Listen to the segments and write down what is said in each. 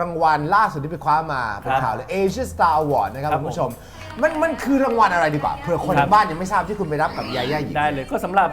รางวัลล่าสุดที่ไปคว้ามาเป็นครับข่าวเลย Asia Star Award นะครับครับ คุณผู้ชม มันมันคือรางวัลอะไรดีกว่าเผื่อคนครัทาบงบ้านยังไม่ทราบที่คุณไปรับกับยาย่าหญิง ได้เลยก็สำหรับ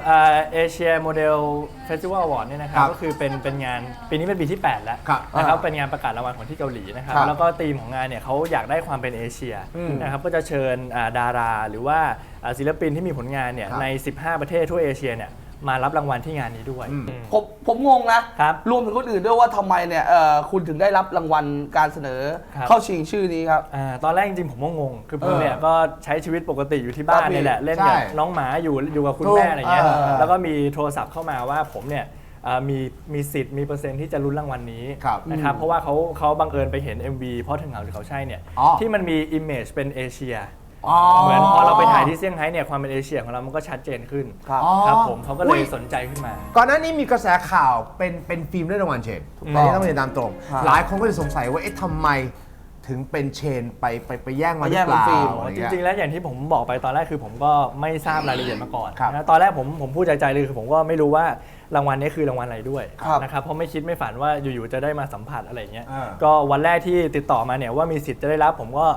เอเชียโมเดลเฟสติวัลอวอร์ดเนี่ยนะครัครับบก็คือเป็นเป็นงานปีนี้เป็นปีที่ 8 แล้วครับนะครับอ่าเป็นงานประกาศรางวัลของที่เกาหลีนะครับครับแล้วก็ธีมของงานเนี่ยเขาอยากได้ความเป็นเอเชียอืมนะครับก็จะเชิญอ่าดาราหรือว่าอ่าศิลปินที่มีผลงานเนี่ยครับใน 15 ประเทศทั่วเอเชียเนี่ย มารับรางวัลที่งานนี้ด้วยอืมอืมผมผมงงนะครับรวมถึงคนอื่นด้วยว่าทำไมเนี่ยเอ่อคุณถึงได้รับรางวัลการเสนอครับ เข้าชิงชื่อนี้ครับอ่าตอนแรกจริงๆผมก็งง คือผมเออเนี่ยก็ใช้ชีวิตปกติอยู่ที่บ้านครับนี่แหละ เล่นใช่กับน้องหมาอยู่อยู่กับคุณถูกแม่อะไรเงี้ยเออเออแล้วก็มีโทรศัพท์เข้ามาว่าผมเนี่ยเอ่อมีมีสิทธิ์มีเปอร์เซ็นต์ที่จะลุ้นรางวัลนี้ครับนะครับ เพราะว่าเขาเขาบังเอิญไปเห็น MV เพราะถึงเหงาหรือเขาใช่เนี่ย อ๋อที่มันมี image เป็นเอเชียอ๋อ เหมือนพอเราไปถ่ายที่เซี่ยงไฮ้เนี่ยความเป็นเอเชียของเรามันก็ชัดเจนขึ้นครับอ๋อครับผมเขาก็เลอุ๊ยย สนใจขึ้นมา ก่อนหน้านี้มีกระแสข่าวเป็นเป็นฟิล์มได้รางวัลเชนถูกต้อัอนงนี้ต้องเรียนตามตรง ครับ หลายคนก็จะสงสัยว่าเอ๊ะทำไมถึงเป็นเชนไปไปไปแย่งมาหไปรืแย่องเปล่าฟิล์มอะไรจเงี้ย ริงๆ แล้วอย่างที่ผมบอกไปตอนแรกคือผมก็ไม่ทราบรายละเอียดมาก่อนครับนะตอนแรกผมผมพูดใจๆเลยคือผมก็ไม่รู้ว่ารางวัลนี้คือรางวัลอะไรด้วยครับนะครับเพราะไม่คิดไม่ฝันว่าอยู่ๆจะได้มาสัมผัสอะไรอย่างเงี้ยอ่า ก็วันแรกที่ติดต่อมาเนี่ยว่ามีสิทธิ์จะได้รับผมก็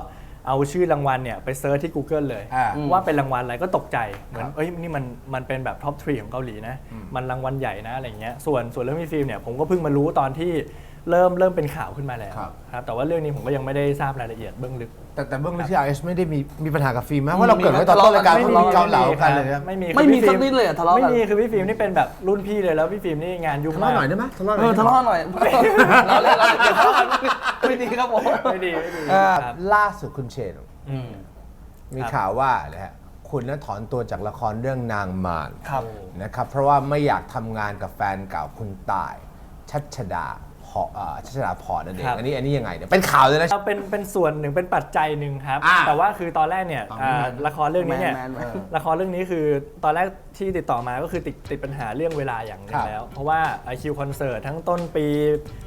เอาชื่อรางวัลเนี่ยไปเซิร์ชที่ Google เลย อ่าว่าเป็นรางวัลอะไรก็ตกใจเหมือนครับเอ้ยนี่มันมันเป็นแบบท็อปทรีของเกาหลีนะ มันรางวัลใหญ่นะอะไรอย่างเงี้ยส่วนส่วนเรื่องพี่ฟิล์มเนี่ยผมก็เพิ่งมารู้ตอนที่เริ่มเริ่มเป็นข่าวขึ้นมาแล้วครับ ครับแต่ว่าเรื่องนี้ผมก็ยังไม่ได้ทราบรายละเอียดเบื้องลึก แต่แต่เบื้องลึกที่ RS ไม่ได้มีมีปัญหากับฟิล์มนะเพราะเราเกิดไว้ตอนต้นรายการไม่เขามีมีเกาเหลากันเลยครันะบไม่มีไม่มีคือสักพี่ฟิล์นิดเลยเหรอทะเลาะกัน ไม่มีคือพี่ฟิล์มนี่เป็นแบบรุ่นพี่เลยแล้วพี่ฟิล์มนี่งานยุ่งทะมาเลาะกหน่อยได้ไหมทะเลาะหน่เออยอทะเลาะหน่อย เราเล่นเราเล่นทะเลาะกัน ไม่ดีครับผม ไม่ดีไม่ดีอ่าครับ ล่าสุดคุณเชน อืม มีครับข่าวว่านะฮะคุณนั้นถอนตัวจากละครเรื่องนางมารครับ นะครับ เพราะว่าไม่อยากทำงานกับแฟนเก่าคุณตาย ชัชดา พอเอ่อชัชดาพรนั่นเองครับ อันนี้อันนี้ยังไงเนี่ยเป็นข่าวเลยนะเอาเป็นเป็นส่วนหนึ่งเป็นปัจจัยหนึ่งครับ อ่าแต่ว่าคือตอนแรกเนี่ยตอนอ่านั้นละครเรื่องนี้เนี่ยแมนแมนเออละครเรื่องนี้คือตอนแรกที่ติดต่อมาก็คือติดติดปัญหาเรื่องเวลาอย่างหนึครังบแล้ว เพราะว่าไอคิวคอนเสิร์ตทั้งต้นปี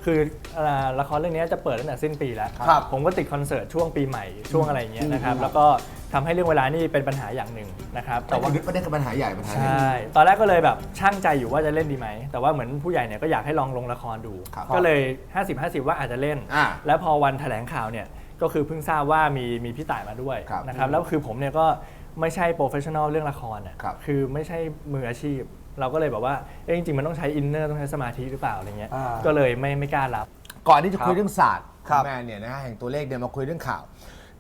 คืออ่าละครเรื่องนี้จะเปิดตั้งแต่สิ้นปีแล้ว ครับผมก็ติดคอนเสิร์ตช่วงปีใหม่ช่วงอะไรอย่างเงี้ยนะครับแล้วก็ ทำให้เรื่องเวลานี่เป็นปัญหาอย่างหนึ่งนะครับแต่แต่ว่าว่าประเด็นคือปัญหาใหญ่ปัญหาใชหนึ่ง่ตอนแรกก็เลยแบบช่างใจอยู่ว่าจะเล่นดีไหม แต่ว่าเหมือนผู้ใหญ่เนี่ยก็อยากให้ลองลงละครดู ครับก็เลย 50-50 ว่าอาจจะเล่น อ่าแล้วพอวันแถลงข่าวเนี่ยก็คือเพิ่งทราบว่ามีมีพี่ต่ายมาด้วยครับนะครับแล้วคือผมเนี่ยก็ไม่ใช่โปรเฟชชั่นอลเรื่องละครอะครับคือไม่ใช่มืออาชีพ เราก็เลยแบบว่าเอ้ยจริงๆมันต้องใช้อินเนอร์ต้องใช้สมาธิหรือเปล่าอะไรเงี้ยอ่า ก็เลยไม่ไม่กล้ารับ ก่อนที่จะคุยครับเรื่องศาสตร์ครับ แมนเนี่ยนะฮะแห่งตัวเลขเดี๋ยวมาคุยเรื่องข่าว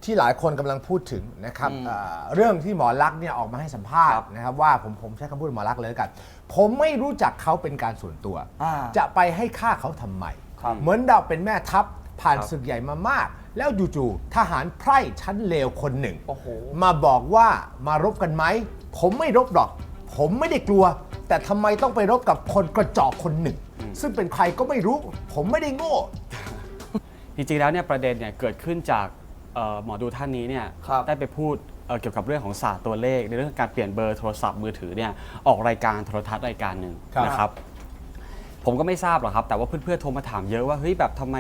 ที่หลายคนกำลังพูดถึงนะครับอืมเอ่อเรื่องที่หมอลักษณ์เนี่ยออกมาให้สัมภาษครัณ์บนะครับว่าผมผมใช้คำพูดหมอลักษณ์เลยแล้วกัน ผมไม่รู้จักเขาเป็นการส่วนตัว อ่าจะไปให้ค่าเขาทำไม ครับ เหมือนเราเป็นแม่ทัพผ่านครับศึกใหญ่มามาก แล้วจู่ๆทหารไพร่ชั้นเลวคนหนึ่ง โอ้โห มาบอกว่ามารบกันไหม ผมไม่รบหรอก ผมไม่ได้กลัว แต่ทำไมต้องไปรบกับคนกระจอกคนหนึ่ง ซึ่งเป็นใครก็ไม่รู้ ผมไม่ได้โง่ จริงๆแล้วเนี่ยประเด็นเนี่ยเกิดขึ้นจาก เอ่อหมอดูท่านนี้เนี่ยครับได้ไปพูดเอ่อเกี่ยวกับเรื่องของศาสตร์ตัวเลข ในเรื่องการเปลี่ยนเบอร์โทรศัพท์มือถือเนี่ยออกรายการโทรทัศน์รายการหนึ่งครับ นะครับผมก็ไม่ทราบหรอกครับ แต่ว่าเพื่อนๆโทรมาถามเยอะว่าเฮ้ยแบบทำไม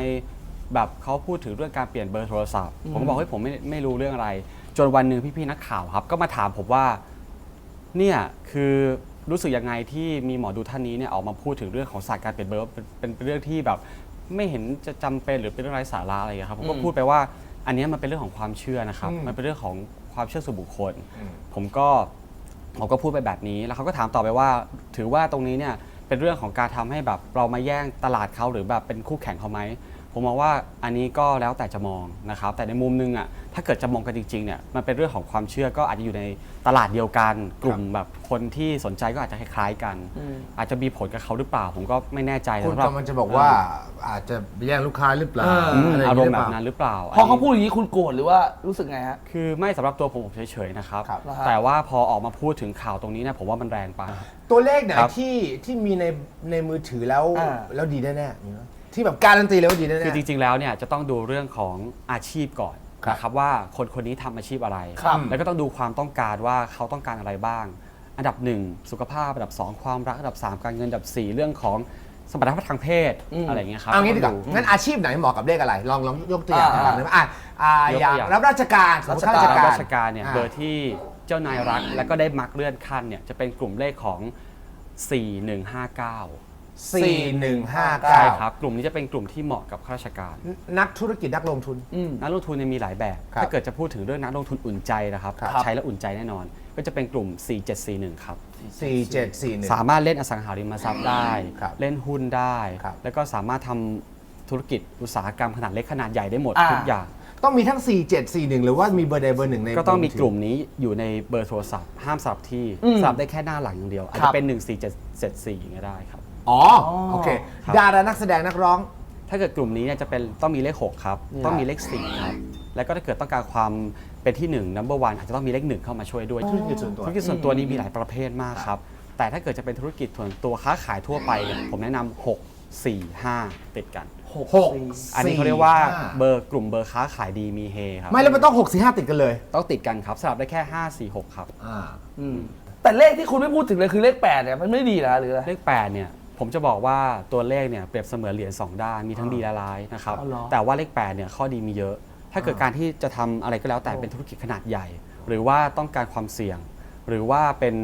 แบบเขาพูดถึงเรื่องการเปลี่ยนเบอร์โทรศัพท์ ผมก็บอกเฮ้ยผมไม่ไม่รู้เรื่องอะไร จนวันหนึ่งพี่ๆนักข่าวครับ ก็มาถามผมว่า เนี่ยคือรู้สึกยังไงที่มีหมอดูท่านนี้เนี่ยออกมาพูดถึงเรื่องของศาสตร์การเปลี่ยนเบอร์ว่าเป็นเป็นเป็นเรื่องที่แบบไม่เห็นจะจำเป็นหรือเป็นเรื่องไร้สาระอะไรอย่างเงี้ยครับผมก็อืมพูดไปว่า อันเนี้ยมันเป็นเรื่องของความเชื่อนะครับ อืมมันเป็นเรื่องของความเชื่อส่วนบุคคล อืม ผมก็ผมก็พูดไปแบบนี้แล้วเขาก็ถามต่อไปว่า ถือว่าตรงนี้เนี่ยเป็นเรื่องของการทำให้แบบเรามาแย่งตลาดเขาหรือแบบเป็นคู่แข่งเขาไหมผมมองว่าอันนี้ก็แล้วแต่จะมองนะครับ แต่ในมุมนึงอะถ้าเกิดจะมองกันจริงๆเนี่ยมันเป็นเรื่องของความเชื่อก็อาจจะอยู่ในตลาดเดียวกัน กลุ่มแบบคนที่สนใจก็อาจจะคล้ายๆกันอืมอาจจะมีผลกับเขาหรือเปล่า ผมก็ไม่แน่ใจคุณสำหรับกำลังจะบอกว่าอาจจะไปแย่งลูกค้าหรือเปล่าเอออืมะไย่อางรมงี้ณ์หแบเปบล่นั้นหรือเปล่าพอเขานนี้พูดอย่างนี้คุณโกรธหรือว่ารู้สึกไงฮะคือไม่สำหรับตัวผมผมเฉยๆนะครับครับ แต่ว่าพอออกมาพูดถึงข่าวตรงนี้เนี่ยผมว่ามันแรงไปตัวเลขไหนครับที่ที่มีในในมือถือแล้วอ่าแล้วดีแน่ๆมีไหมที่แบบการันตีเลยว่าดีแน่ๆคือจริงๆแล้วเนี่ยจะต้องดูเรื่องของอาชีพก่อนครับ นะครับว่าคนคนนี้ทำอาชีพอะไร ครับแล้วก็ต้องดูความต้องการว่าเขาต้องการอะไรบ้าง อันดับหนึ่งสุขภาพอันดับสองความรักอันดับสามการเงินอันดับสี่เรื่องของสมรรถภาพทางเพศอืม อะไรอย่างเงี้ยครับเอางี้ดีกว่าต้องั้นอาชีพไหนเหมาะกับเลขอะไร ลองลองยกตัวอย่างอ่าให้ฟังได้ไหมอะอ่ายกอย่างตัวอย่างรับราชการสมมติข้าราชรับการ ราชการเนี่ยอ่า เบอร์ที่เจ้านายรักแล้วก็ได้มักเลื่อนขั้นเนี่ยจะเป็นกลุ่มเลขของ 4159 4159 ใช่ครับ กลุ่มนี้จะเป็นกลุ่มที่เหมาะกับข้าราชการ นักธุรกิจนักลงทุนอืมนักลงทุนเนี่ยมีหลายแบบ ครับถ้าเกิดจะพูดถึงเรื่องนักลงทุนอุ่นใจนะครับ ครับ ใช้แล้วอุ่นใจแน่นอน ก็จะเป็นกลุ่ม 4741 ครับ 4741 สามารถเล่นอสังหาริมทรัพย์ได้ ครับเล่นหุ้นได้ ครับ แล้วก็สามารถทำธุรกิจอุตสาหกรรมขนาดเล็กขนาดใหญ่ได้หมดอ่า ทุกอย่าง ต้องมีทั้ง 4741 หรือว่ามีเบอร์ใดเบอร์หนึ่งในก็ต้องมีเบร์กลุ่มนี้อยู่ในเบอร์โทรศัพท์ห้ามสลับที่อืมสลับได้แค่หน้าหลังอย่างเดียวอาจครัจะบ เป็น 14774อย่างเงี้ยได้ครับ อ๋อโอเคครับ ดารานักแสดงนักร้อง ถ้าเกิดกลุ่มนี้เนี่ยจะเป็นต้องมีเลข 6 ครับ ต้องมีเลข 4 ครับ แล้วก็ถ้าเกิดต้องการความเป็นที่ 1 number one อาจจะต้องมีเลข 1 เข้ามาช่วยด้วยธุรกิจส่วนตัว ธุรกิจส่วนตัวนี้มีหลายประเภทมากครับ แต่ถ้าเกิดจะเป็นธุรกิจส่วนตัวค้าขายทั่วไปเนี่ยผมแนะนำ6 4 5 ติดกัน6อันนี้เขาเรียกว่าเบอร์กลุ่มเบอร์ค้าขายดีมีเฮครับไม่แล้วมันต้อง6 4 5ติดกันเลยต้องติดกันครับสลับได้แค่ 5 4 6 ครับอ่าอืมแต่เลขที่คุณไม่พูดถึงเลยคือเลขแปดเนี่ยมันไม่ดีนะหรืออะไรเลข8เนี่ย ผมจะบอกว่าตัวเลขเนี่ยเปรียบเสมือนเหรียญ2ด้านมีทั้งดีและร้ายนะครับอ๋อเหรอแต่ว่าเลข8เนี่ยข้อดีมีเยอะ ถ้าเกิดการที่จะทำอะไรก็แล้วแต่เป็นธุรกิจขนาดใหญ่ หรือว่าต้องการความเสี่ยง หรือว่าเป็น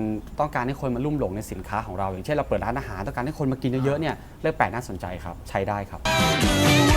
ต้องการให้คนมาลุ่มหลงในสินค้าของเรา อย่างเช่นเราเปิดร้านอาหารต้องการให้คนมากินเยอะๆเนี่ยเลข8น่าสนใจครับใช้ได้ครับ do what